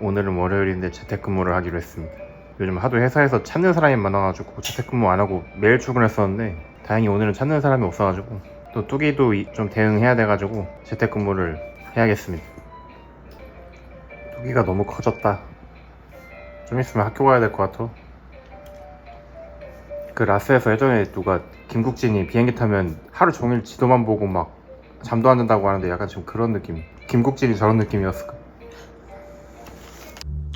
오늘은 월요일인데 재택근무를 하기로 했습니다. 요즘 하도 회사에서 찾는 사람이 많아가지고 재택근무 안 하고 매일 출근했었는데 다행히 오늘은 찾는 사람이 없어가지고 또 뚜기도 이- 좀 대응해야 돼가지고 재택근무를 해야겠습니다. 뚜기가 너무 커졌다. 좀 있으면 학교 가야 될 것 같아. 그 라스에서 예전에 누가 김국진이 비행기 타면 하루 종일 지도만 보고 막 잠도 안 잔다고 하는데 약간 지금 그런 느낌. 김국진이 저런 느낌이었을까?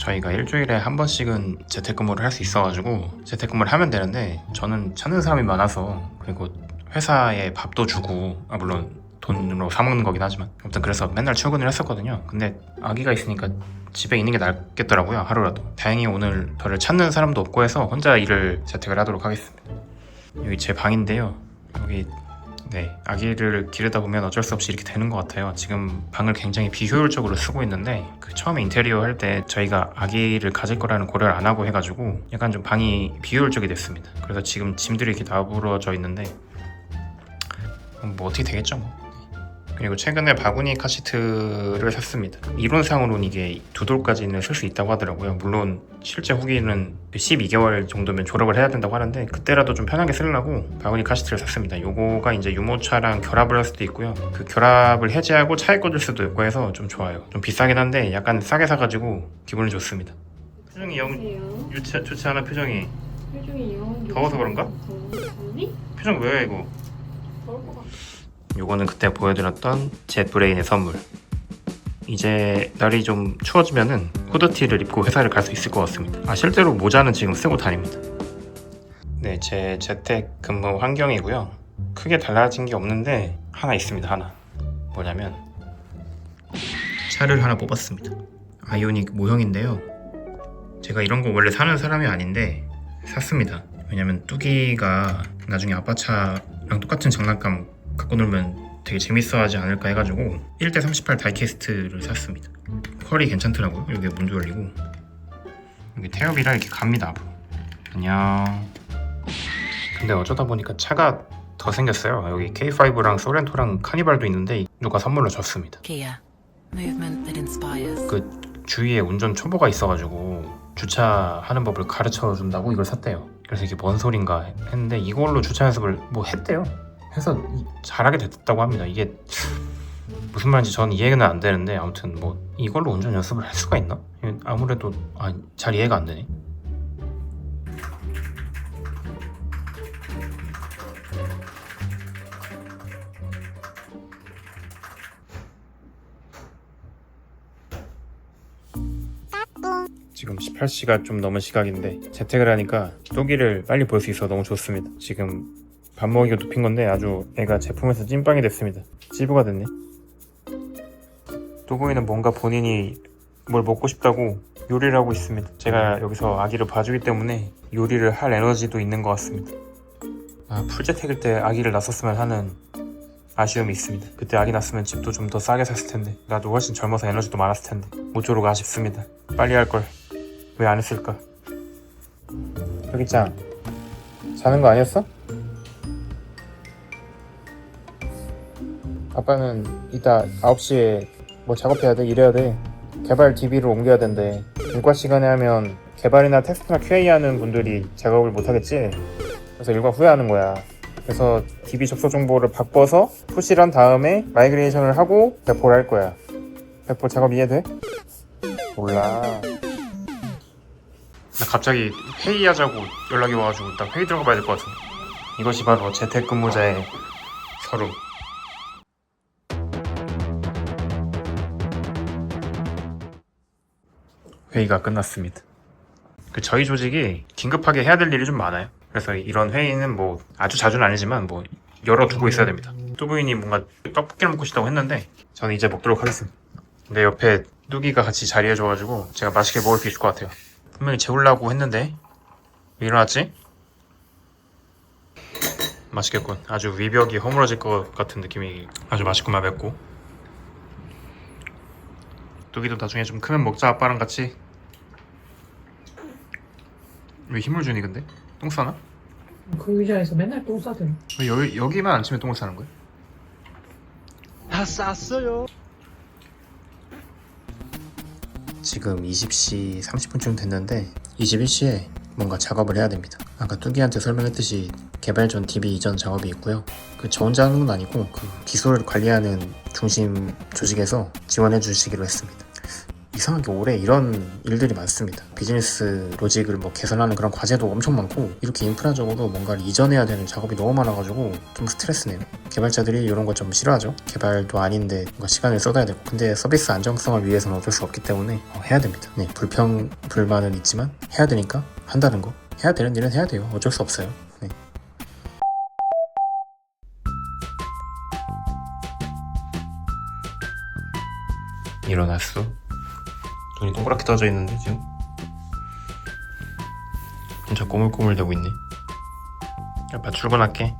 저희가 일주일에 한 번씩은 재택근무를 할 수 있어가지고 재택근무를 하면 되는데 저는 찾는 사람이 많아서 그리고 회사에 밥도 주고 아 물론 돈으로 사 먹는 거긴 하지만 아무튼 그래서 맨날 출근을 했었거든요. 근데 아기가 있으니까 집에 있는 게 낫겠더라고요 하루라도. 다행히 오늘 저를 찾는 사람도 없고 해서 혼자 일을 재택을 하도록 하겠습니다. 여기 제 방인데요. 여기 네 아기를 기르다 보면 어쩔 수 없이 이렇게 되는 것 같아요. 지금 방을 굉장히 비효율적으로 쓰고 있는데 그 처음에 인테리어 할 때 저희가 아기를 가질 거라는 고려를 안 하고 해가지고 약간 좀 방이 비효율적이 됐습니다. 그래서 지금 짐들이 이렇게 나부러져 있는데 뭐 어떻게 되겠죠 뭐. 그리고 최근에 바구니 카시트를 샀습니다. 이론상으로는 이게 두 돌까지는 쓸 수 있다고 하더라고요. 물론 실제 후기는 12개월 정도면 졸업을 해야 된다고 하는데 그때라도 좀 편하게 쓰려고 바구니 카시트를 샀습니다. 요거가 이제 유모차랑 결합을 할 수도 있고요. 그 결합을 해제하고 차에 꽂을 수도 있고 해서 좀 좋아요. 좀 비싸긴 한데 약간 싸게 사가지고 기분이 좋습니다. 표정이 영. 유치, 좋지 않아 표정이. 표정이 영. 더워서 그런가? 아니? 표정 왜 이거? 더울 것 같아. 요거는 그때 보여드렸던 젯브레인의 선물. 이제 날이 좀 추워지면은 후드티를 입고 회사를 갈 수 있을 것 같습니다. 아 실제로 모자는 지금 쓰고 다닙니다. 네, 제 재택 근무 환경이고요. 크게 달라진 게 없는데 하나 있습니다. 하나. 뭐냐면 차를 하나 뽑았습니다. 아이오닉 모형인데요. 제가 이런 거 원래 사는 사람이 아닌데 샀습니다. 왜냐면 뚜기가 나중에 아빠 차랑 똑같은 장난감 갖고 놀면 되게 재밌어 하지 않을까 해가지고 1대38 다이캐스트를 샀습니다. 퀄이 괜찮더라고요. 여기 문도 열리고 여기 태엽이랑 이렇게 갑니다 앞으로. 안녕. 근데 어쩌다 보니까 차가 더 생겼어요. 여기 K5랑 소렌토랑 카니발도 있는데 누가 선물로 줬습니다. 그 주위에 운전 초보가 있어가지고 주차하는 법을 가르쳐 준다고 이걸 샀대요. 그래서 이게 뭔 소린가 했는데 이걸로 주차 연습을 뭐 했대요. 해서 이- 잘하게 됐다고 합니다. 이게 무슨 말인지 저는 이해는 안 되는데 아무튼 뭐 이걸로 운전 연습을 할 수가 있나? 아무래도 아, 잘 이해가 안 되네. 지금 18시가 좀 넘은 시각인데 재택을 하니까 또기를 빨리 볼 수 있어 너무 좋습니다. 지금 밥 먹이가 눕힌 건데 아주 애가 제품에서 찐빵이 됐습니다. 찌부가 됐네. 또보이는 뭔가 본인이 뭘 먹고 싶다고 요리를 하고 있습니다. 제가 여기서 아기를 봐주기 때문에 요리를 할 에너지도 있는 것 같습니다. 아, 풀재택일 때 아기를 낳았으면 하는 아쉬움이 있습니다. 그때 아기 낳았으면 집도 좀 더 싸게 샀을 텐데 나도 훨씬 젊어서 에너지도 많았을 텐데 모쪼록 아쉽습니다. 빨리 할 걸. 왜 안 했을까? 여기 짱 자는 거 아니었어? 아빠는 이따 9시에 뭐 작업해야 돼 일해야 돼. 개발 DB를 옮겨야 된대. 일과 시간에 하면 개발이나 테스트나 QA 하는 분들이 작업을 못 하겠지? 그래서 일과 후에 하는 거야. 그래서 DB 접속 정보를 바꿔서 푸시를 한 다음에 마이그레이션을 하고 배포를 할 거야. 배포 작업 이해돼? 몰라. 나 갑자기 회의하자고 연락이 와가지고 나 회의 들어가 봐야 될 것 같은데. 이것이 바로 재택근무자의 서름 회의가 끝났습니다 그 저희 조직이 긴급하게 해야 될 일이 좀 많아요 그래서 이런 회의는 뭐 아주 자주는 아니지만 뭐 열어두고 있어야 됩니다 뚜부인이 뭔가 떡볶이를 먹고 싶다고 했는데 저는 이제 먹도록 하겠습니다 근데 옆에 뚜기가 같이 자리해줘가지고 제가 맛있게 먹을 수 있을 것 같아요 분명히 재우려고 했는데 왜 일어났지? 맛있겠군. 아주 위벽이 허물어질 것 같은 느낌이 아주 맛있구만 맵고. 뚜기도 나중에 좀 크면 먹자 아빠랑 같이. 왜 힘을 주니 근데? 똥 싸나? 그 의자에서 맨날 똥 싸대요. 왜 여기, 여기만 안 치면 똥을 싸는 거야? 다 쌌어요. 지금 20시 30분쯤 됐는데 21시에 뭔가 작업을 해야 됩니다. 아까 뚜기한테 설명했듯이 개발 전 DB 이전 작업이 있고요. 그 저 혼자 하는 건 아니고 그 기술을 관리하는 중심 조직에서 지원해 주시기로 했습니다. 이상하게 올해 이런 일들이 많습니다. 비즈니스 로직을 뭐 개선하는 그런 과제도 엄청 많고 이렇게 인프라적으로 뭔가를 이전해야 되는 작업이 너무 많아가지고 좀 스트레스네요. 개발자들이 이런 거 좀 싫어하죠. 개발도 아닌데 뭔가 시간을 쏟아야 되고 근데 서비스 안정성을 위해서는 어쩔 수 없기 때문에 어, 해야 됩니다. 네 불평 불만은 있지만 해야 되니까 한다는 거 해야 되는 일은 해야 돼요. 어쩔 수 없어요. 네. 일어났어? 눈이 동그랗게 떠져 있는데 지금? 진짜 꼬물꼬물 되고 있네. 아빠 출근할게.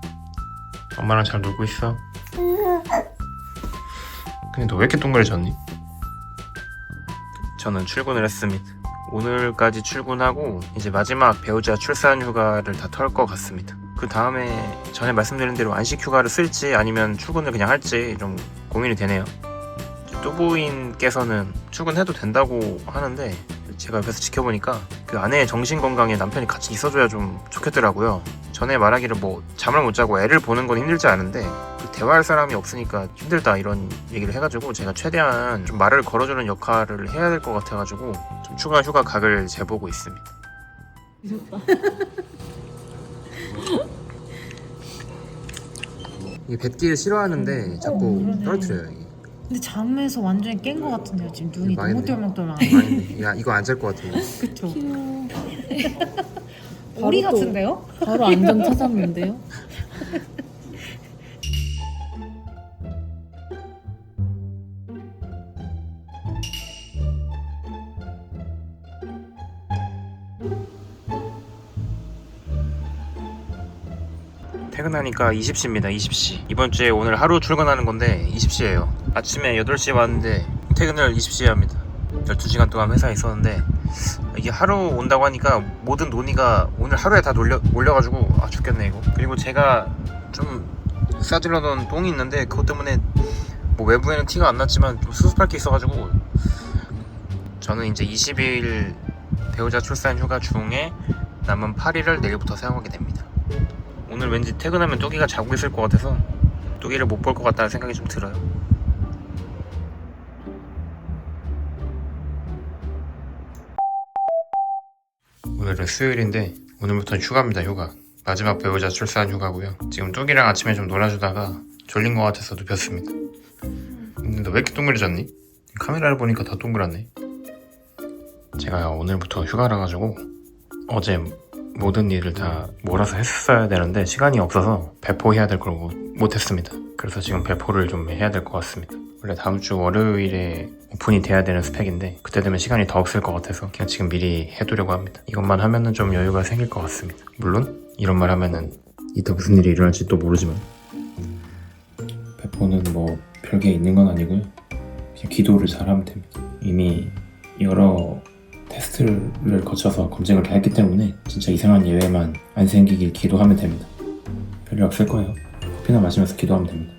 엄마랑 잘 놀고 있어. 근데 너 왜 이렇게 동그래졌니? 저는 출근을 했습니다. 오늘까지 출근하고 이제 마지막 배우자 출산 휴가를 다 털 것 같습니다. 그 다음에 전에 말씀드린 대로 안식 휴가를 쓸지 아니면 출근을 그냥 할지 좀 고민이 되네요 또부인께서는 출근해도 된다고 하는데 제가 옆에서 지켜보니까 그 아내의 정신 건강에 남편이 같이 있어줘야 좀 좋겠더라고요. 전에 말하기를 뭐 잠을 못 자고 애를 보는 건 힘들지 않은데 그 대화할 사람이 없으니까 힘들다 이런 얘기를 해가지고 제가 최대한 좀 말을 걸어주는 역할을 해야 될 것 같아가지고 좀 추가 휴가 각을 재보고 있습니다. 이 뱃기를 싫어하는데 자꾸. 떨어뜨려요. 이게. 근데 잠에서 완전히 깬 것 같은데요. 지금 눈이 너무 했네. 똘망똘망해. 아닌데 야 이거 안 잘 것 같아. 그쵸? 바로 오리 또- 같은데요? 바로 안정 찾았는데요? 퇴근하니까 20시입니다. 20시. 이번 주에 오늘 하루 출근하는 건데 20시예요. 아침에 8시에 왔는데 퇴근을 20시에 합니다. 12시간 동안 회사에 있었는데 이게 하루 온다고 하니까 모든 논의가 오늘 하루에 다 몰려, 몰려가지고 아 죽겠네 이거. 그리고 제가 좀 싸질러 놓은 똥이 있는데 그것 때문에 뭐 외부에는 티가 안 났지만 좀 수습할 게 있어가지고 저는 이제 20일 배우자 출산 휴가 중에 남은 8일을 내일부터 사용하게 됩니다. 오늘 왠지 퇴근하면 뚜기가 자고 있을 것 같아서 뚜기를 못 볼 것 같다는 생각이 좀 들어요. 오늘은 수요일인데 오늘부터는 휴가입니다 휴가. 마지막 배우자 출산 휴가고요. 지금 뚜기랑 아침에 좀 놀아주다가 졸린 것 같아서 눕혔습니다. 근데 너 왜 이렇게 동그래졌니? 카메라를 보니까 더 동그랗네. 제가 오늘부터 휴가라 가지고 어제 모든 일을 다 몰아서 했어야 되는데 시간이 없어서 배포해야 될 걸 못했습니다. 그래서 지금 배포를 좀 해야 될 것 같습니다. 원래 다음 주 월요일에 오픈이 돼야 되는 스펙인데 그때 되면 시간이 더 없을 것 같아서 그냥 지금 미리 해두려고 합니다. 이것만 하면은 좀 여유가 생길 것 같습니다. 물론 이런 말 하면은 이따 무슨 일이 일어날지 또 모르지만 배포는 뭐 별게 있는 건 아니고요. 그냥 기도를 잘 하면 됩니다. 이미 여러 테스트를 거쳐서 검증을 다 했기 때문에 진짜 이상한 예외만 안 생기길 기도하면 됩니다. 별일 없을 거예요. 커피나 마시면서 기도하면 됩니다.